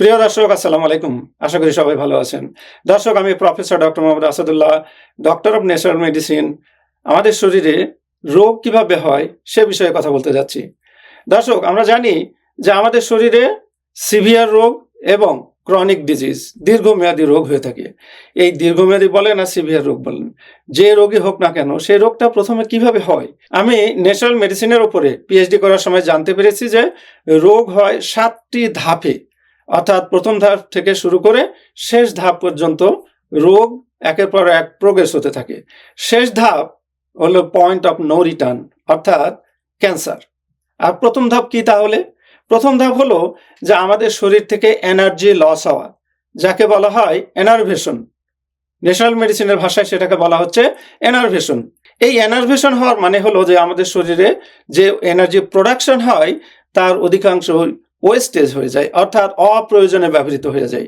প্রিয় দর্শক, আসসালামু আলাইকুম। আশা করি সবাই ভালো আছেন। দর্শক, আমি professor doctor Mohammad Asadullah, doctor of natural medicine. আমাদের শরীরে রোগ কীভাবে হয় সে বিষয়ে কথা বলতে যাচ্ছি। দর্শক, আমরা জানি যে আমাদের শরীরে সিভিয়ার রোগ এবং ক্রনিক ডিজিজ, দীর্ঘমেয়াদী রোগ হয়ে থাকে। এই দীর্ঘমেয়াদী বলেন না সিভিয়ার রোগ বলেন, যে রোগী হোক না কেন, সেই রোগটা প্রথমে কীভাবে হয়? আমি ন্যাচারাল মেডিসিনের উপরে পিএইচডি করার সময় জানতে পেরেছি যে রোগ হয় সাতটি ধাপে। অর্থাৎ প্রথম ধাপ থেকে শুরু করে শেষ ধাপ পর্যন্ত রোগ একের পর এক প্রোগ্রেস হতে থাকে। শেষ ধাপ হলো পয়েন্ট অফ নো রিটার্ন অর্থাৎ ক্যান্সার আর প্রথম ধাপ কি তাহলে? প্রথম ধাপ হলো যে আমাদের শরীর থেকে এনার্জি লস হওয়া, যাকে বলা হয় এনার্ভেশন ন্যাশনাল মেডিসিনের ভাষায় সেটাকে বলা হচ্ছে এনার্ভেশন এই এনার্ভেশন হওয়ার মানে হলো যে আমাদের শরীরে যে এনার্জি প্রোডাকশন হয়, তার অধিকাংশ ওয়েস্টেজ হয়ে যায়, অর্থাৎ অপ্রয়োজনে ব্যবহৃত হয়ে যায়।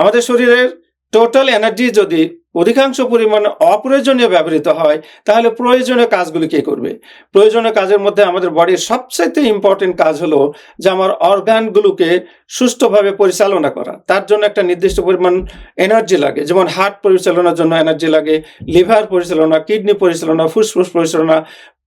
আমাদের শরীরের টোটাল এনার্জি যদি অধিকাংশ পরিমাণে অপ্রয়োজনীয় ব্যবহৃত হয়, তাহলে প্রয়োজনীয় কাজগুলি কে করবে? প্রয়োজনীয় কাজের মধ্যে আমাদের বডির সবচাইতে ইম্পর্টেন্ট কাজ হলো যে আমার অর্গানগুলোকে সুষ্ঠুভাবে পরিচালনা করা। তার জন্য একটা নির্দিষ্ট পরিমাণ এনার্জি লাগে, যেমন হার্ট পরিচালনার জন্য এনার্জি লাগে লিভার পরিচালনা কিডনি পরিচালনা, ফুসফুস পরিচালনা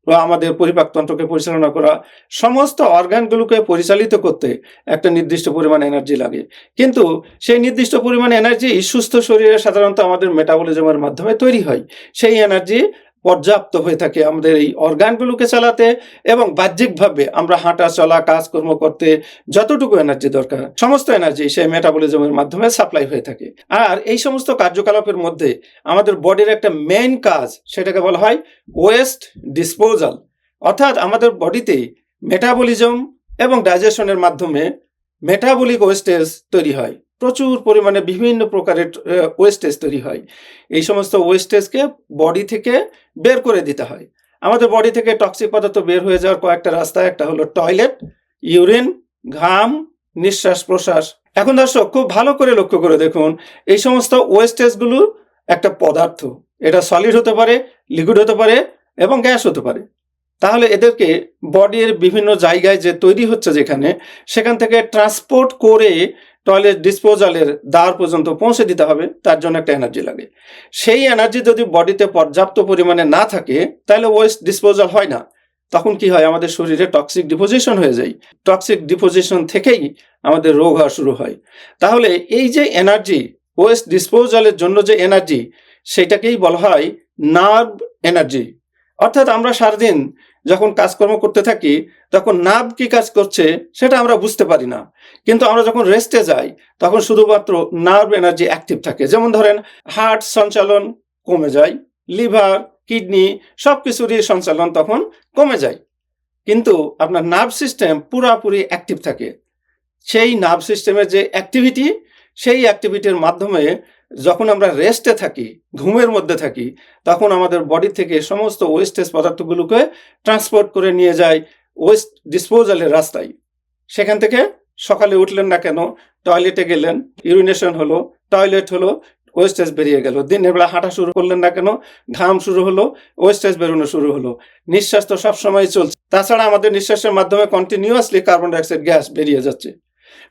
বা আমাদের পরিপাকতন্ত্রকে পরিচালনা করা, সমস্ত অর্গানগুলোকে পরিচালিত করতে একটা নির্দিষ্ট পরিমাণ এনার্জি লাগে। কিন্তু সেই নির্দিষ্ট পরিমাণ এনার্জি সুস্থ শরীরে সাধারণত আমাদের মেটাবলিজমের মাধ্যমে তৈরি হয়। সেই এনার্জি পর্যাপ্ত হয়ে থাকে আমাদের এই অর্গানগুলোকে চালাতে এবং বাহ্যিকভাবে আমরা হাঁটা, চলা, কাজকর্ম করতে যতটুকু এনার্জি দরকার, সমস্ত এনার্জি সেই মেটাবলিজমের মাধ্যমে সাপ্লাই হয়ে থাকে। আর এই সমস্ত কার্যকলাপের মধ্যে আমাদের বডির একটা মেইন কাজ সেটাকে বলা হয় ওয়েস্ট ডিসপোজাল অর্থাৎ আমাদের বডিতে মেটাবলিজম এবং ডাইজেশনের মাধ্যমে মেটাবলিক ওয়েস্টেজ তৈরি হয়। প্রচুর পরিমাণে বিভিন্ন প্রকারের ওয়েস্টেজ তৈরি হয়। এই সমস্ত ওয়েস্টেজকে বডি থেকে বের করে দিতে হয়। আমাদের বডি থেকে টক্সিক পদার্থ বের হয়ে যাওয়ার কয়েকটা রাস্তা, একটা হলো টয়লেট ইউরিন ঘাম, নিঃশ্বাস প্রশ্বাস। এখন দর্শক, খুব ভালো করে লক্ষ্য করে দেখুন, এই সমস্ত ওয়েস্টেজগুলো একটা পদার্থ। এটা সলিড হতে পারে লিকুইড হতে পারে এবং গ্যাস হতে পারে। তাহলে এদেরকে বডির বিভিন্ন জায়গায় যে তৈরি হচ্ছে যেখানে, সেখান থেকে ট্রান্সপোর্ট করে টয়লেট ডিসপোজালের দ্বার পর্যন্ত পৌঁছে দিতে হবে, তার জন্য একটা এনার্জি লাগে। সেই এনার্জি যদি বডিতে পর্যাপ্ত পরিমাণে না থাকে, তাহলে ওয়েস্ট ডিসপোজাল হয় না। তখন কি হয়? আমাদের শরীরে টক্সিক ডিপোজিশন হয়ে যায়। টক্সিক ডিপোজিশন থেকেই আমাদের রোগ হওয়া শুরু হয়। তাহলে এই যে এনার্জি ওয়েস্ট ডিসপোজালের জন্য যে এনার্জি সেটাকেই বলা হয় নার্ভ এনার্জি অর্থাৎ আমরা সারাদিন যখন কাজকর্ম করতে থাকি, তখন নার্ভ কি কাজ করছে সেটা আমরা বুঝতে পারি না। কিন্তু আমরা যখন রেস্টে যাই, তখন শুধুমাত্র নার্ভ এনার্জি অ্যাক্টিভ থাকে। যেমন ধরেন হার্ট সঞ্চালন কমে যায় লিভার কিডনি সব কিছুরই সঞ্চালন তখন কমে যায়। কিন্তু আপনার নার্ভ সিস্টেম পুরাপুরি অ্যাক্টিভ থাকে। সেই নার্ভ সিস্টেমের যে অ্যাক্টিভিটি সেই অ্যাক্টিভিটির মাধ্যমে যখন আমরা রেস্টে থাকি, ঘুমের মধ্যে থাকি, তখন আমাদের বডি থেকে সমস্ত ওয়েস্টেজ পদার্থগুলোকে ট্রান্সপোর্ট করে নিয়ে যায় ওয়েস্ট ডিসপোজালের রাস্তায়। সেখান থেকে সকালে উঠলেন না কেন? টয়লেটে গেলেন ইউরিনেশন হলো টয়লেট হলো ওয়েস্টেজ বেরিয়ে গেল। দিনের বেলা হাঁটা শুরু করলেন না কেন? ঘাম শুরু হলো ওয়েস্টেজ বেরোনো শুরু হলো। নিঃশ্বাস তো সবসময় চলছে। তাছাড়া আমাদের নিঃশ্বাসের মাধ্যমে কন্টিনিউয়াসলি কার্বন ডাইঅক্সাইড গ্যাস বেরিয়ে যাচ্ছে।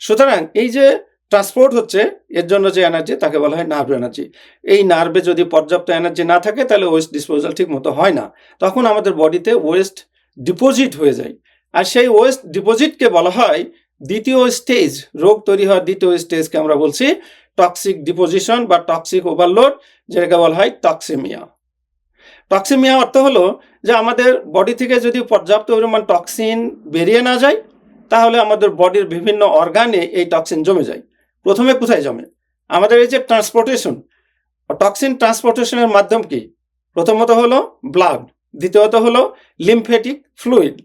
সুতরাং এই যে ট্রান্সপোর্ট হচ্ছে এর জন্য যে এনার্জি তাকে বলা হয় নার্ভ এনার্জি এই নার্ভে যদি পর্যাপ্ত এনার্জি না থাকে, তাহলে ওয়েস্ট ডিসপোজাল ঠিক মতো হয় না। তখন আমাদের বডিতে ওয়েস্ট ডিপোজিট হয়ে যায়। আর সেই ওয়েস্ট ডিপোজিটকে বলা হয় দ্বিতীয় স্টেজ রোগ তৈরি হওয়ার দ্বিতীয় স্টেজকে আমরা বলছি টক্সিক ডিপোজিশন বা টক্সিক ওভারলোড যেটাকে বলা হয় টক্সিমিয়া টক্সিমিয়া অর্থ হলো যে আমাদের বডি থেকে যদি পর্যাপ্ত পরিমাণ টক্সিন বেরিয়ে না যায়, তাহলে আমাদের বডির বিভিন্ন অর্গানে এই টক্সিন জমে যায়। প্রথমে কোথায় জমে? আমাদের এই যে ট্রান্সপোর্টেশন টক্সিন ট্রান্সপোর্টেশনের মাধ্যম কি? প্রথমত হলো ব্লাড দ্বিতীয়ত হলো লিমফেটিক ফ্লুইড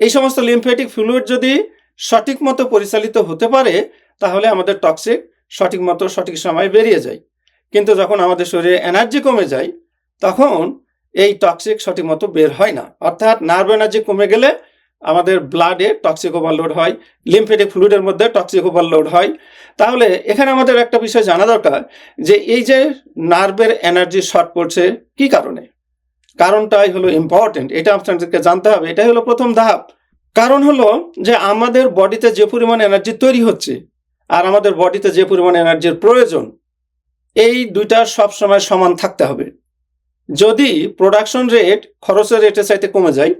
এই সমস্ত লিমফেটিক ফ্লুইড যদি সঠিক মতো পরিচালিত হতে পারে, তাহলে আমাদের টক্সিক সঠিক মতো, সঠিক সময় বেরিয়ে যায়। কিন্তু যখন আমাদের শরীরে এনার্জি কমে যায়, তখন এই টক্সিক সঠিক মতো বের হয় না। অর্থাৎ নার্ভ এনার্জি কমে গেলে আমাদের ব্লাডে টক্সিক ওভারলোড হয় লিমফেটিক ফ্লুইডের মধ্যে টক্সিক ওভারলোড হয়। তাহলে এখানে আমাদের একটা বিষয় জানা দরকার যে এই যে নার্ভের এনার্জি শর্ট পড়ছে, কি কারণে? কারণটাই হলো ইম্পর্টেন্ট এটা আপনাদেরকে জানতে হবে, এটাই হলো প্রথম ধাপ। কারণ হলো যে আমাদের বডিতে যে পরিমাণ এনার্জি তৈরি হচ্ছে আর আমাদের বডিতে যে পরিমাণ এনার্জির প্রয়োজন, এই দুইটা সবসময় সমান থাকতে হবে। যদি প্রোডাকশন রেট খরচের রেটের চাইতে কমে যায়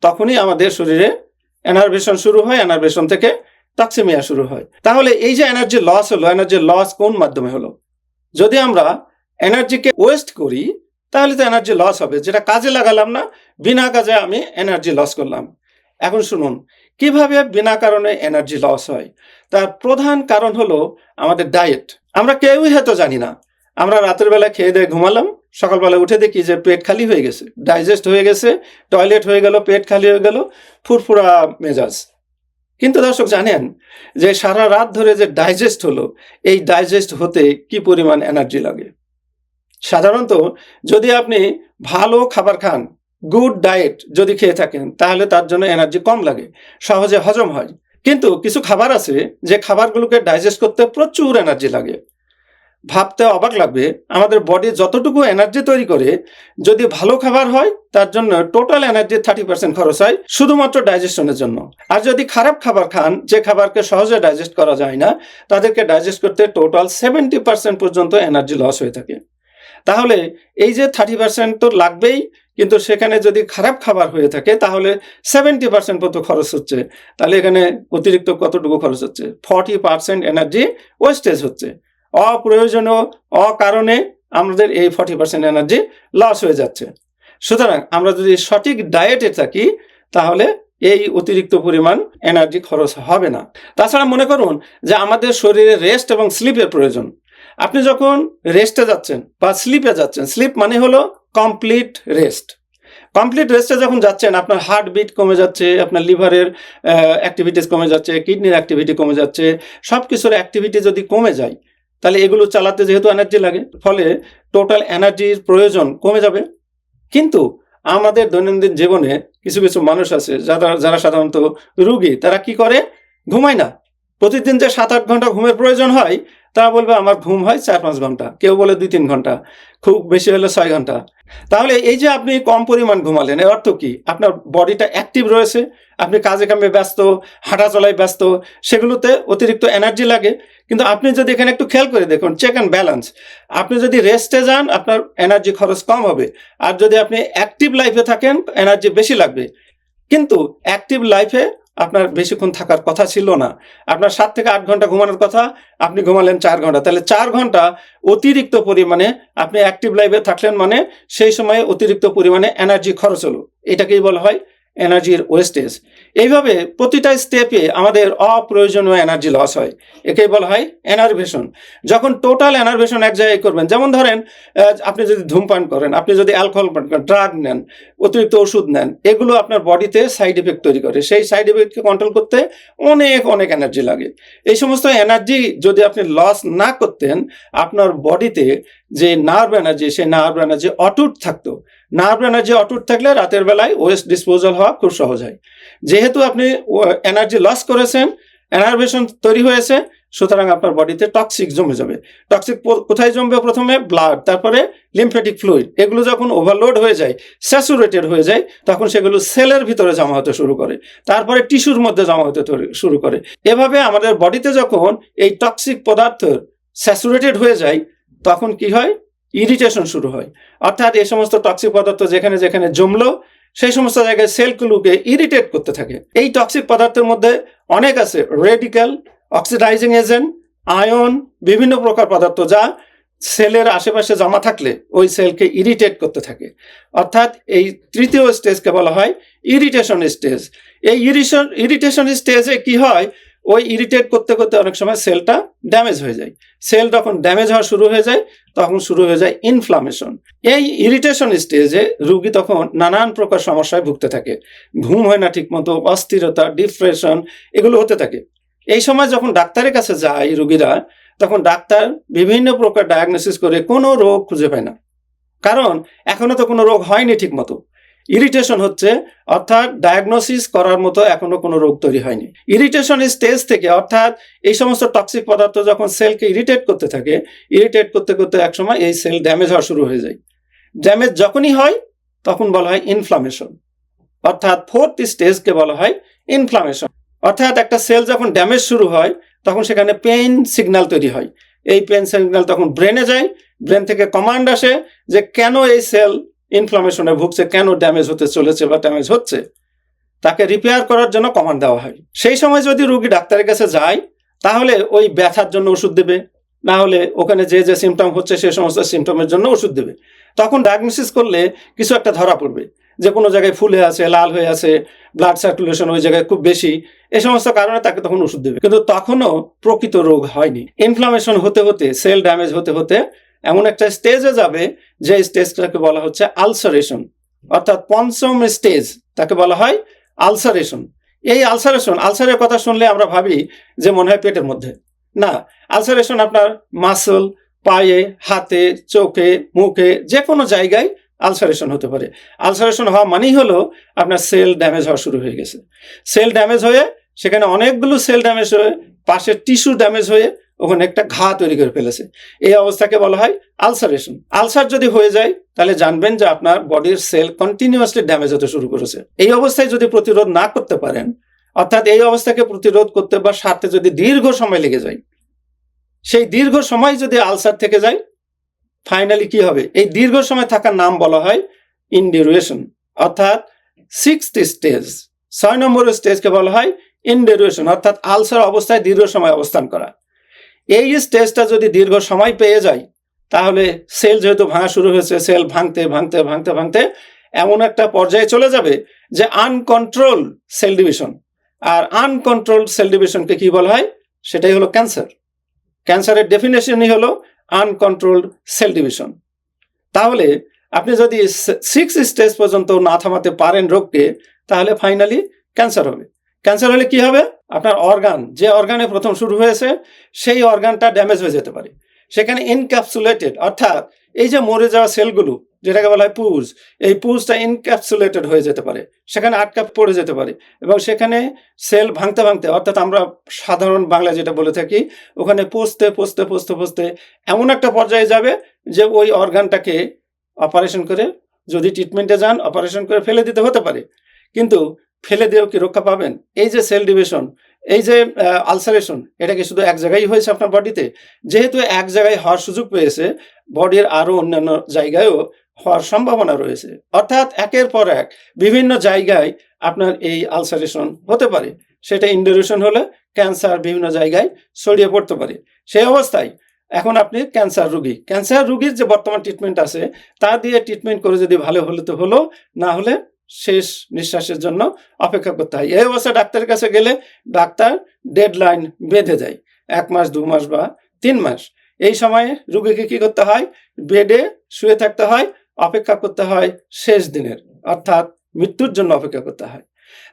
তখনই আমাদের শরীরে এনার্ভেশন শুরু হয় এনার্ভেশন থেকে টক্সিমিয়া শুরু হয়। তাহলে এই যে এনার্জি লস হলো এনার্জি লস কোন মাধ্যমে হলো? যদি আমরা এনার্জিকে ওয়েস্ট করি, তাহলে তো এনার্জি লস হবে। যেটা কাজে লাগালাম না, বিনা কাজে আমি এনার্জি লস করলাম। এখন শুনুন, কীভাবে বিনা কারণে এনার্জি লস হয়? তার প্রধান কারণ হলো আমাদের ডায়েট আমরা কেউই হয়তো জানি না। আমরা রাতের বেলা খেয়ে দিয়ে ঘুমালাম সকালবেলা উঠে দেখি যে পেট খালি হয়ে গেছে ডাইজেস্ট হয়ে গেছে টয়লেট হয়ে গেল, পেট খালি হয়ে গেল, ফুরফুরা মেজাজ। কিন্তু দর্শক জানেন যে সারা রাত ধরে যে ডাইজেস্ট হলো, এই ডাইজেস্ট হতে কি পরিমাণ এনার্জি লাগে? সাধারণত যদি আপনি ভালো খাবার খান গুড ডায়েট যদি খেয়ে থাকেন, তাহলে তার জন্য এনার্জি কম লাগে, সহজে হজম হয়। কিন্তু কিছু খাবার আছে যে খাবারগুলোকে ডাইজেস্ট করতে প্রচুর এনার্জি লাগে। ভাবতে অবাক লাগবে, আমাদের বডি যতটুকু এনার্জি তৈরি করে, যদি ভালো খাবার হয়, তার জন্য টোটাল এনার্জি থার্টি পার্সেন্ট খরচ হয় শুধুমাত্র ডাইজেশনের জন্য। আর যদি খারাপ খাবার খান, যে খাবারকে সহজে ডাইজেস্ট করা যায় না, তাদেরকে ডাইজেস্ট করতে টোটাল সেভেন্টি পার্সেন্ট পর্যন্ত এনার্জি লস হয়ে থাকে। তাহলে এই যে থার্টি পার্সেন্ট তো লাগবেই, কিন্তু সেখানে যদি খারাপ খাবার হয়ে থাকে, তাহলে সেভেন্টি পার্সেন্ট পর্যন্ত খরচ হচ্ছে। তাহলে এখানে অতিরিক্ত কতটুকু খরচ হচ্ছে? ফর্টি পার্সেন্ট এনার্জি ওয়েস্টেজ হচ্ছে। অপ্রয়োজনীয়, অকারণে আমাদের এই ফর্টি পার্সেন্ট এনার্জি লস হয়ে যাচ্ছে। সুতরাং আমরা যদি সঠিক ডায়েটে থাকি, তাহলে এই অতিরিক্ত পরিমাণ এনার্জি খরচ হবে না। তাছাড়া মনে করুন যে আমাদের শরীরে রেস্ট এবং স্লিপের প্রয়োজন। আপনি যখন রেস্টে যাচ্ছেন বা স্লিপে যাচ্ছেন স্লিপ মানে হলো কমপ্লিট রেস্ট কমপ্লিট রেস্টে যখন যাচ্ছেন, আপনার হার্ট বিট কমে যাচ্ছে, আপনার লিভারের অ্যাক্টিভিটিস কমে যাচ্ছে কিডনির অ্যাক্টিভিটি কমে যাচ্ছে সব কিছুর অ্যাক্টিভিটি যদি কমে যায় তাহলে এগুলো চালাতে যেহেতু এনার্জি লাগে, ফলে টোটাল এনার্জির প্রয়োজন কমে যাবে। কিন্তু আমাদের দৈনন্দিন জীবনে কিছু কিছু মানুষ আছে, যারা যারা সাধারণত রুগী, তারা কি করে? ঘুমায় না। প্রতিদিন যে সাত, আট ঘণ্টা ঘুমের প্রয়োজন হয় তারা বলবে আমার ঘুম হয় চার, পাঁচ ঘণ্টা। কেউ বলে দুই, তিন ঘণ্টা। খুব বেশি হলে ছয় ঘণ্টা। তাহলে এই যে আপনি কম পরিমাণ ঘুমালেন, এর অর্থ কি? আপনার বডিটা অ্যাক্টিভ রয়েছে, আপনি কাজে কামে ব্যস্ত হাঁটা চলায় ব্যস্ত, সেগুলোতে অতিরিক্ত এনার্জি লাগে। কিন্তু আপনি যদি এখানে একটু খেয়াল করে দেখুন চেক অ্যান্ড ব্যালেন্স আপনি যদি রেস্টে যান, আপনার এনার্জি খরচ কম হবে। আর যদি আপনি অ্যাক্টিভ লাইফে থাকেন এনার্জি বেশি লাগবে। কিন্তু অ্যাক্টিভ লাইফে আপনার বেশিক্ষণ থাকার কথা ছিল না। আপনার সাত থেকে আট ঘণ্টা ঘুমানোর কথা, আপনি ঘুমালেন চার ঘণ্টা। তাহলে চার ঘণ্টা অতিরিক্ত পরিমাণে আপনি অ্যাক্টিভ লাইফে থাকলেন মানে সেই সময়ে অতিরিক্ত পরিমাণে এনার্জি খরচ হলো। এটাকেই বলা হয় এনার্জির ওয়েস্টেজ এইভাবে প্রতিটা স্টেপে আমাদের অপ্রয়োজনীয় এনার্জি লস হয়। একেই বলা হয় এনার্ভেশন যখন টোটাল এনার্ভেশন এক জায়গায় করবেন, যেমন ধরেন আপনি যদি ধূমপান করেন, আপনি যদি অ্যালকোহল পান করেন ড্রাগ নেন, অতিরিক্ত ওষুধ নেন, এগুলো আপনার বডিতে সাইড এফেক্ট তৈরি করে। সেই সাইড এফেক্টকে কন্ট্রোল করতে অনেক অনেক এনার্জি লাগে। এই সমস্ত এনার্জি যদি আপনি লস না করতেন, আপনার বডিতে যে নার্ভ এনার্জি সেই নার্ভ এনার্জি অটুট থাকতো। নার্ভ এনার্জি অটুট থাকলে রাতের বেলায় ওয়েস্ট ডিসপোজাল হওয়া খুব সহজ হয়। যেহেতু আপনি এনার্জি লস করেছেন এনার্ভেশন তৈরি হয়েছে, সুতরাং আপনার বডিতে টক্সিক জমে যাবে। টক্সিক কোথায় জমবে প্রথমে? ব্লাড তারপরে লিমফেটিক ফ্লুইড এগুলো যখন ওভারলোড হয়ে যায় স্যাচুরেটেড হয়ে যায়, তখন সেগুলো সেলের ভিতরে জমা হতে শুরু করে। তারপরে টিস্যুর মধ্যে জমা হতে শুরু করে। এভাবে আমাদের বডিতে যখন এই টক্সিক পদার্থ স্যাচুরেটেড হয়ে যায়, তখন কি হয়? ইরিটেশন শুরু হয়। অর্থাৎ এই সমস্ত টক্সিক পদার্থ যেখানে যেখানে জমলো সেই সমস্ত জায়গায় সেলগুলোকে ইরিটেট করতে থাকে। এই টক্সিক পদার্থের মধ্যে অনেক আছে রেডিক্যাল অক্সিডাইজিং এজেন্ট আয়ন বিভিন্ন প্রকার পদার্থ যা সেলের আশেপাশে জমা থাকলে ওই সেলকে ইরিটেট করতে থাকে। অর্থাৎ এই তৃতীয় স্টেজকে বলা হয় ইরিটেশন স্টেজ এই ইরিশন ইরিটেশন স্টেজে কি হয়? ওই ইরিটেট করতে করতে অনেক সময় সেলটা ড্যামেজ হয়ে যায়। সেল যখন ড্যামেজ হওয়া শুরু হয়ে যায়, তখন শুরু হয়ে যায় ইনফ্লামেশন এই ইরিটেশন স্টেজে রুগী তখন নানান প্রকার সমস্যায় ভুগতে থাকে। ঘুম হয় না ঠিকমতো, অস্থিরতা ডিপ্রেশন এগুলো হতে থাকে। এই সময় যখন ডাক্তারের কাছে যায় রুগীরা, তখন ডাক্তার বিভিন্ন প্রকার ডায়াগনোসিস করে কোনো রোগ খুঁজে পায় না। কারণ এখনও তো কোনো রোগ হয়নি ঠিকমতো। ইরিটেশন হচ্ছে, অর্থাৎ ডায়াগনোসিস করার মতো এখনও কোনো রোগ তৈরি হয়নি। ইরিটেশন স্টেজ থেকে, অর্থাৎ এই সমস্ত টক্সিক পদার্থ যখন সেলকে ইরিটেট করতে থাকে ইরিটেট করতে করতে একসময় এই সেল ড্যামেজ হওয়া শুরু হয়ে যায়। ড্যামেজ যখনই হয়, তখন বলা হয় ইনফ্লামেশন অর্থাৎ ফোর্থ স্টেজকে বলা হয় ইনফ্লামেশন অর্থাৎ একটা সেল যখন ড্যামেজ শুরু হয়, তখন সেখানে পেইন সিগন্যাল তৈরি হয়। এই পেন সিগন্যাল তখন ব্রেনে যায় ব্রেন থেকে কমান্ড আসে যে কেন এই সেল ইনফ্লামেশনে ভুগছে, কেন ড্যামেজ হতে চলেছে বা ড্যামেজ হচ্ছে, তাকে রিপেয়ার করার জন্য কমান্ড দেওয়া হয়। সেই সময় যদি রুগী ডাক্তারের কাছে যায়, তাহলে ওই ব্যথার জন্য ওষুধ দেবে। না হলে ওখানে যে যে সিমটম হচ্ছে, সে সমস্ত সিমটমের জন্য ওষুধ দেবে। তখন ডায়াগনোসিস করলে কিছু একটা ধরা পড়বে। যে কোনো জায়গায় ফুলে আছে, লাল হয়ে আছে ব্লাড সার্কুলেশন ওই জায়গায় খুব বেশি, এ সমস্ত কারণে তাকে তখন ওষুধ দেবে। কিন্তু তখনও প্রকৃত রোগ হয়নি। ইনফ্লামেশন হতে হতে সেল ড্যামেজ হতে হতে এমন একটা স্টেজে যাবে, যে স্টেজটাকে বলা হচ্ছে আলসারেশন অর্থাৎ পঞ্চম স্টেজ তাকে বলা হয় আলসারেশন এই আলসারেশন আলসারের কথা শুনলে আমরা ভাবি যে মনে হয় পেটের মধ্যে। না আলসারেশন আপনার মাসল পায়ে, হাতে, চোখে, মুখে যে কোনো জায়গায় আলসারেশন হতে পারে। আলসারেশন হওয়া মানেই হলো আপনার সেল ড্যামেজ হওয়া শুরু হয়ে গেছে। সেল ড্যামেজ হয়ে, সেখানে অনেকগুলো সেল ড্যামেজ হয়ে, পাশের টিস্যু ড্যামেজ হয়ে ওখানে একটা ঘা তৈরি করে ফেলেছে। এই অবস্থাকে বলা হয় আলসারেশন আলসার যদি হয়ে যায়, তাহলে জানবেন যে আপনার বডির সেল কন্টিনিউয়াসলি ড্যামেজ হতে শুরু করেছে। এই অবস্থায় যদি প্রতিরোধ না করতে পারেন, অর্থাৎ এই অবস্থাকে প্রতিরোধ করতে বা সারতে যদি দীর্ঘ সময় লেগে যায়, সেই দীর্ঘ সময় যদি আলসার থেকে যায় ফাইনালি কি হবে? এই দীর্ঘ সময় থাকার নাম বলা হয় ইনডিউরেশন অর্থাৎ সিক্সথ স্টেজ ছয় নম্বর স্টেজকে বলা হয় ইনডিউরেশন অর্থাৎ আলসার অবস্থায় দীর্ঘ সময় অবস্থান করা। এই স্টেজটা যদি দীর্ঘ সময় পেয়ে যায়, তাহলে সেল যেহেতু ভাঙা শুরু হয়েছে, সেল ভাঙতে ভাঙতে ভাঙতে ভাঙতে এমন একটা পর্যায়ে চলে যাবে যে আনকন্ট্রোল সেল ডিভিশন। আর আনকন্ট্রোল সেল ডিভিশনকে কি বলা হয়? সেটাই হলো ক্যান্সার। ক্যান্সারের ডেফিনেশনই হলো আনকন্ট্রোলড সেল ডিভিশন। তাহলে আপনি যদি সিক্স স্টেজ পর্যন্ত না থামাতে পারেন রোগকে, তাহলে ফাইনালি ক্যান্সার হবে। ক্যান্সার হলে কি হবে? আপনার অর্গান, যে অর্গানে প্রথম শুরু হয়েছে, সেই অর্গানটা ড্যামেজ হয়ে যেতে পারে। সেখানে ইনক্যাপসুলেটেড অর্থাৎ এই যে মরে যাওয়া সেলগুলো, যেটাকে বলা হয় পুজ এই পুজটা ইনক্যাপসুলেটেড হয়ে যেতে পারে। সেখানে আটকা পড়ে যেতে পারে এবং সেখানে সেল ভাঙতে ভাঙতে, অর্থাৎ আমরা সাধারণ বাংলা যেটা বলে থাকি, ওখানে পচতে পচতে পচতে পচতে এমন একটা পর্যায়ে যাবে যে ওই অর্গানটাকে অপারেশন করে যদি ট্রিটমেন্টে যান অপারেশন করে ফেলে দিতে হতে পারে। কিন্তু ফেলে দিয়েও কি রক্ষা পাবেন? এই যে সেল ডিভিশন এই যে আলসারেশন এটা কি শুধু এক জায়গায় হয়েছে আপনার বডিতে যেহেতু এক জায়গায় হওয়ার সুযোগ পেয়েছে বডির আরও অন্যান্য জায়গায়ও হওয়ার সম্ভাবনা রয়েছে। অর্থাৎ একের পর এক বিভিন্ন জায়গায় আপনার এই আলসারেশন হতে পারে। সেটা ইন্ডোরেশন হলে ক্যান্সার বিভিন্ন জায়গায় ছড়িয়ে পড়তে পারে। সেই অবস্থায় এখন আপনি ক্যান্সার রুগী। ক্যান্সার রুগীর যে বর্তমান ট্রিটমেন্ট আছে, তা দিয়ে ট্রিটমেন্ট করে যদি ভালো হলে তো হলো, না হলে শেষ নিঃশ্বাসের জন্য অপেক্ষা করতে হয়। এই অবস্থায় ডাক্তারের কাছে গেলে ডাক্তার ডেডলাইন বেঁধে দেয়। এক মাস, দু মাস বা তিন মাস। এই সময়ে রুগীকে কি করতে হয়? বেডে শুয়ে থাকতে হয়, অপেক্ষা করতে হয় শেষ দিনের, অর্থাৎ মৃত্যুর জন্য অপেক্ষা করতে হয়।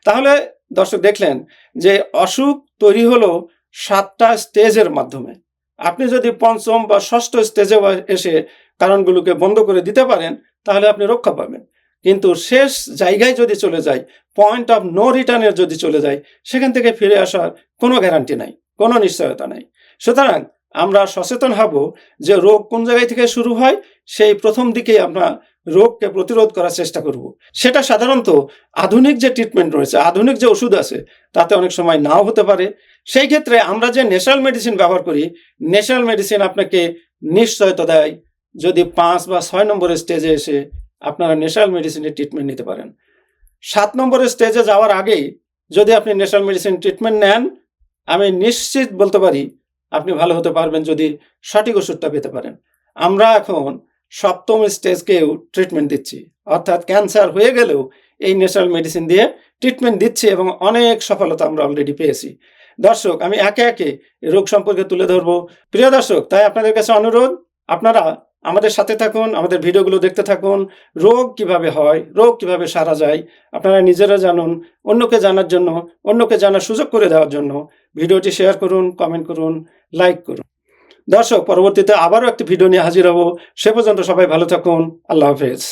তাহলে দর্শক দেখলেন যে অসুখ তৈরি হলো সাতটা স্টেজের মাধ্যমে। আপনি যদি পঞ্চম বা ষষ্ঠ স্টেজে এসে কারণগুলোকে বন্ধ করে দিতে পারেন, তাহলে আপনি রক্ষা পাবেন। কিন্তু শেষ জায়গায় যদি চলে যায় পয়েন্ট অফ নো রিটার্নের যদি চলে যায়, সেখান থেকে ফিরে আসার কোনো গ্যারান্টি নাই, কোনো নিশ্চয়তা নাই। সুতরাং আমরা সচেতন হব যে রোগ কোন জায়গায় থেকে শুরু হয়, সেই প্রথম দিকেই আমরা রোগকে প্রতিরোধ করার চেষ্টা করব। সেটা সাধারণত আধুনিক যে ট্রিটমেন্ট রয়েছে, আধুনিক যে ওষুধ আছে, তাতে অনেক সময় নাও হতে পারে। সেই ক্ষেত্রে আমরা যে ন্যাশনাল মেডিসিন ব্যবহার করি ন্যাশনাল মেডিসিন আপনাকে নিশ্চয়তা দেয়। যদি পাঁচ বা ছয় নম্বরের স্টেজে এসে আপনারা ন্যাশনাল মেডিসিনের ট্রিটমেন্ট নিতে পারেন। সাত নম্বরের স্টেজে যাওয়ার আগেই যদি আপনি ন্যাশনাল মেডিসিন ট্রিটমেন্ট নেন, আমি নিশ্চিত বলতে পারি আপনি ভালো হতে পারবেন যদি সঠিক ওষুধটা পেতে পারেন। আমরা এখন সপ্তম স্টেজকেও ট্রিটমেন্ট দিচ্ছি। অর্থাৎ ক্যান্সার হয়ে গেলেও এই ন্যাশনাল মেডিসিন দিয়ে ট্রিটমেন্ট দিচ্ছি এবং অনেক সফলতা আমরা অলরেডি পেয়েছি। দর্শক, আমি একে একে রোগ সম্পর্কে তুলে ধরবো। প্রিয় দর্শক, তাই আপনাদের কাছে অনুরোধ, আপনারা আমাদের সাথে থাকুন, আমাদের ভিডিওগুলো দেখতে থাকুন। রোগ কীভাবে হয়, রোগ কীভাবে সারা যায়, আপনারা নিজেরা জানুন, অন্যকে জানার জন্য, অন্যকে জানার সুযোগ করে দেওয়ার জন্য ভিডিওটি শেয়ার করুন, কমেন্ট করুন, লাইক করুন। দর্শক, পরবর্তীতে আবারও একটি ভিডিও নিয়ে হাজির হব। সে পর্যন্ত সবাই ভালো থাকুন। আল্লাহ হাফেজ।